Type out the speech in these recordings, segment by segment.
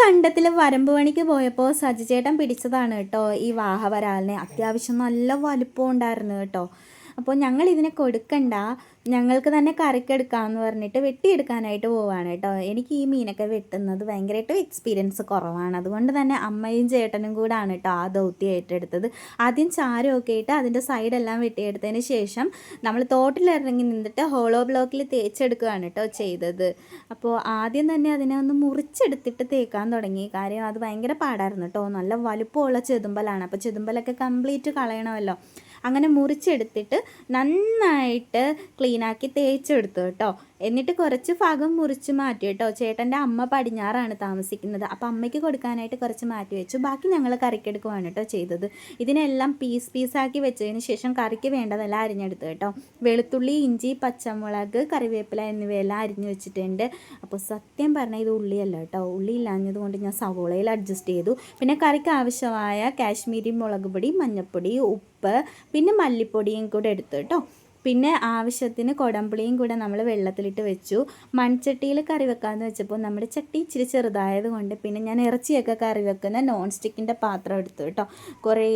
കണ്ടത്തിൽ വരമ്പ് പണിക്ക് പോയപ്പോൾ സജിചേട്ടൻ പിടിച്ചതാണ് കേട്ടോ ഈ വാഹവരാലിനെ അത്യാവശ്യം നല്ല വലുപ്പം ഉണ്ടായിരുന്നു കേട്ടോ. അപ്പോൾ ഞങ്ങൾ ഇതിനെ കൊടുക്കണ്ട. ഞങ്ങൾക്ക് തന്നെ കറിക്കെടുക്കാമെന്ന് പറഞ്ഞിട്ട് വെട്ടിയെടുക്കാനായിട്ട് പോവാണ് കേട്ടോ. എനിക്ക് ഈ മീനൊക്കെ വെട്ടുന്നത് ഭയങ്കരമായിട്ട് എക്സ്പീരിയൻസ് കുറവാണ്. അതുകൊണ്ട് തന്നെ അമ്മയും ചേട്ടനും കൂടാണ് കേട്ടോ ആ ദൗത്യം ഏറ്റെടുത്തത് ആദ്യം ചാരമൊക്കെ ഇട്ട് അതിന്റെ സൈഡെല്ലാം വെട്ടിയെടുത്തതിന് ശേഷം നമ്മൾ തോട്ടിലിറങ്ങി നിന്നിട്ട് ഹോളോ ബ്ലോക്കിൽ തേച്ചെടുക്കുകയാണ് കേട്ടോ ചെയ്തത്. അപ്പോൾ ആദ്യം തന്നെ അതിനെ ഒന്ന് മുറിച്ചെടുത്തിട്ട് തേക്കാൻ തുടങ്ങി. കാര്യം അത് ഭയങ്കര പാടായിരുന്നു കേട്ടോ. നല്ല വലുപ്പമുള്ള ചെതുമ്പലാണ്. അപ്പോൾ ചെതുമ്പലൊക്കെ കംപ്ലീറ്റ് കളയണമല്ലോ. അങ്ങനെ മുറിച്ചെടുത്തിട്ട് നന്നായിട്ട് ക്ലീനാക്കി തേച്ചെടുത്തു കേട്ടോ. എന്നിട്ട് കുറച്ച് ഭാഗം മുറിച്ച് മാറ്റി കേട്ടോ. ചേട്ടന്റെ അമ്മ പടിഞ്ഞാറാണ് താമസിക്കുന്നത്. അപ്പോൾ അമ്മയ്ക്ക് കൊടുക്കാനായിട്ട് കുറച്ച് മാറ്റി വെച്ചു. ബാക്കി ഞങ്ങൾ കറിക്കെടുക്കുവാണ് കേട്ടോ ചെയ്തത്. ഇതിനെല്ലാം പീസ് പീസാക്കി വെച്ചതിന് ശേഷം കറിക്ക് വേണ്ടതെല്ലാം അരിഞ്ഞെടുത്തു കേട്ടോ. വെളുത്തുള്ളി ഇഞ്ചി പച്ചമുളക് കറിവേപ്പില എന്നിവയെല്ലാം അരിഞ്ഞു വെച്ചിട്ടുണ്ട്. അപ്പോൾ സത്യം പറഞ്ഞാൽ ഇത് ഉള്ളിയല്ല കേട്ടോ. ഉള്ളി ഇല്ലാഞ്ഞത് കൊണ്ട് ഞാൻ സവോളയിൽ അഡ്ജസ്റ്റ് ചെയ്തു. പിന്നെ കറിക്ക് ആവശ്യമായ കാശ്മീരി മുളക് പൊടി മഞ്ഞൾപ്പൊടി ഉപ്പ് പിന്നെ മല്ലിപ്പൊടിയും കൂടെ എടുത്തു കേട്ടോ. പിന്നെ ആവശ്യത്തിന് കൊടംപുളിയും കൂടെ നമ്മൾ വെള്ളത്തിലിട്ട് വെച്ചു. മൺചട്ടിയിൽ കറി വെക്കാമെന്ന് വെച്ചപ്പോൾ നമ്മുടെ ചട്ടി ഇച്ചിരി ചെറുതായത് കൊണ്ട് പിന്നെ ഞാൻ ഇറച്ചിയൊക്കെ കറി വെക്കുന്ന നോൺ സ്റ്റിക്കിന്റെ പാത്രം എടുത്തു കേട്ടോ. കുറേ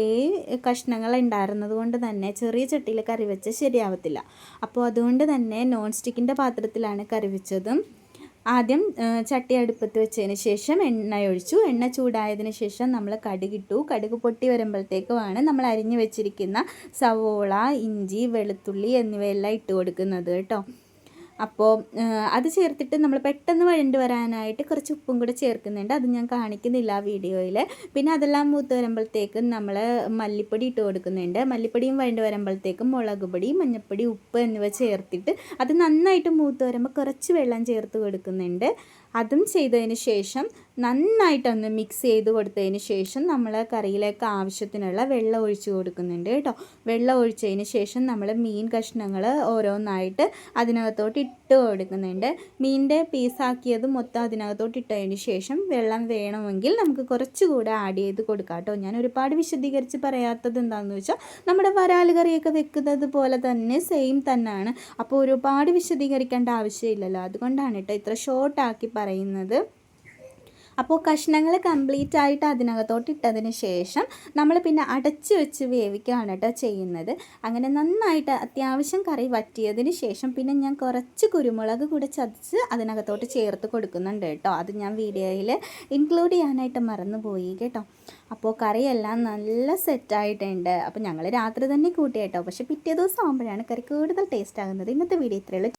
കഷ്ണങ്ങൾ ഉണ്ടായിരുന്നത് കൊണ്ട് തന്നെ ചെറിയ ചട്ടിയിൽ കറി വെച്ച് ശരിയാവത്തില്ല. അപ്പോൾ അതുകൊണ്ട് തന്നെ നോൺ സ്റ്റിക്കിന്റെ പാത്രത്തിലാണ് കറി വെച്ചതും. ആദ്യം ചട്ടി അടുപ്പത്ത് വെച്ചതിന് ശേഷം എണ്ണ ഒഴിച്ചു. എണ്ണ ചൂടായതിന് ശേഷം നമ്മൾ കടുകിട്ടു കടുക് പൊട്ടി വരുമ്പോഴത്തേക്കുമാണ് നമ്മൾ അരിഞ്ഞു വെച്ചിരിക്കുന്ന സവോള ഇഞ്ചി വെളുത്തുള്ളി എന്നിവയെല്ലാം ഇട്ട് കൊടുക്കുന്നത് കേട്ടോ. അപ്പോൾ അത് ചേർത്തിട്ട് നമ്മൾ പെട്ടെന്ന് വഴണ്ട് വരാനായിട്ട് കുറച്ച് ഉപ്പും കൂടെ ചേർക്കുന്നുണ്ട്. അത് ഞാൻ കാണിക്കുന്നില്ല ആ വീഡിയോയിൽ പിന്നെ അതെല്ലാം മൂത്ത് വരുമ്പോഴത്തേക്കും നമ്മൾ മല്ലിപ്പൊടി ഇട്ട് കൊടുക്കുന്നുണ്ട്. മല്ലിപ്പൊടിയും വഴണ്ട് വരുമ്പോഴത്തേക്കും മുളക് പൊടി മഞ്ഞൾപ്പൊടി ഉപ്പ് എന്നിവ ചേർത്തിട്ട് അത് നന്നായിട്ട് മൂത്ത് വരുമ്പോൾ കുറച്ച് വെള്ളം ചേർത്ത് കൊടുക്കുന്നുണ്ട്. അതും ചെയ്തതിന് ശേഷം നന്നായിട്ടൊന്ന് മിക്സ് ചെയ്ത് കൊടുത്തതിന് ശേഷം നമ്മൾ കറിയിലേക്ക് ആവശ്യത്തിനുള്ള വെള്ളം ഒഴിച്ച് കൊടുക്കുന്നുണ്ട് കേട്ടോ. വെള്ളം ഒഴിച്ചതിന് ശേഷം നമ്മൾ മീൻ കഷ്ണങ്ങൾ ഓരോന്നായിട്ട് അതിനകത്തോട്ട് ഇട്ട് കൊടുക്കുന്നുണ്ട്. മീനിന്റെ പീസാക്കിയത് മൊത്തം അതിനകത്തോട്ട് ഇട്ടതിന് ശേഷം വെള്ളം വേണമെങ്കിൽ നമുക്ക് കുറച്ചുകൂടെ ആഡ് ചെയ്ത് കൊടുക്കാം കേട്ടോ. ഞാൻ ഒരുപാട് വിശദീകരിച്ച് പറയാത്തത് എന്താണെന്ന് വെച്ചാൽ നമ്മുടെ വരാൽ കറിയൊക്കെ വെക്കുന്നത് പോലെ തന്നെ സെയിം തന്നെയാണ് അപ്പോൾ ഒരുപാട് വിശദീകരിക്കേണ്ട ആവശ്യമില്ലല്ലോ. അതുകൊണ്ടാണ് കേട്ടോ ഇത്ര ഷോർട്ടാക്കി പറയുന്നത്. അപ്പോൾ കഷ്ണങ്ങൾ കംപ്ലീറ്റ് ആയിട്ട് അതിനകത്തോട്ട് ഇട്ടതിന് ശേഷം നമ്മൾ പിന്നെ അടച്ച് വെച്ച് വേവിക്കുകയാണ് കേട്ടോ ചെയ്യുന്നത്. അങ്ങനെ നന്നായിട്ട് അത്യാവശ്യം കറി വറ്റിയതിന് ശേഷം പിന്നെ ഞാൻ കുറച്ച് കുരുമുളക് കൂടെ ചതച്ച് അതിനകത്തോട്ട് ചേർത്ത് കൊടുക്കുന്നുണ്ട് കേട്ടോ. അത് ഞാൻ വീഡിയോയിൽ ഇൻക്ലൂഡ് ചെയ്യാനായിട്ട് മറന്നുപോയി കേട്ടോ. അപ്പോൾ കറിയെല്ലാം നല്ല സെറ്റായിട്ടുണ്ട് അപ്പോൾ ഞങ്ങൾ രാത്രി തന്നെ കൂട്ടി കേട്ടോ. പക്ഷേ പിറ്റേ ദിവസം ആകുമ്പോഴാണ് കറി കൂടുതൽ ടേസ്റ്റ് ആകുന്നത്. ഇന്നത്തെ വീഡിയോ ഇത്രയുള്ളൂ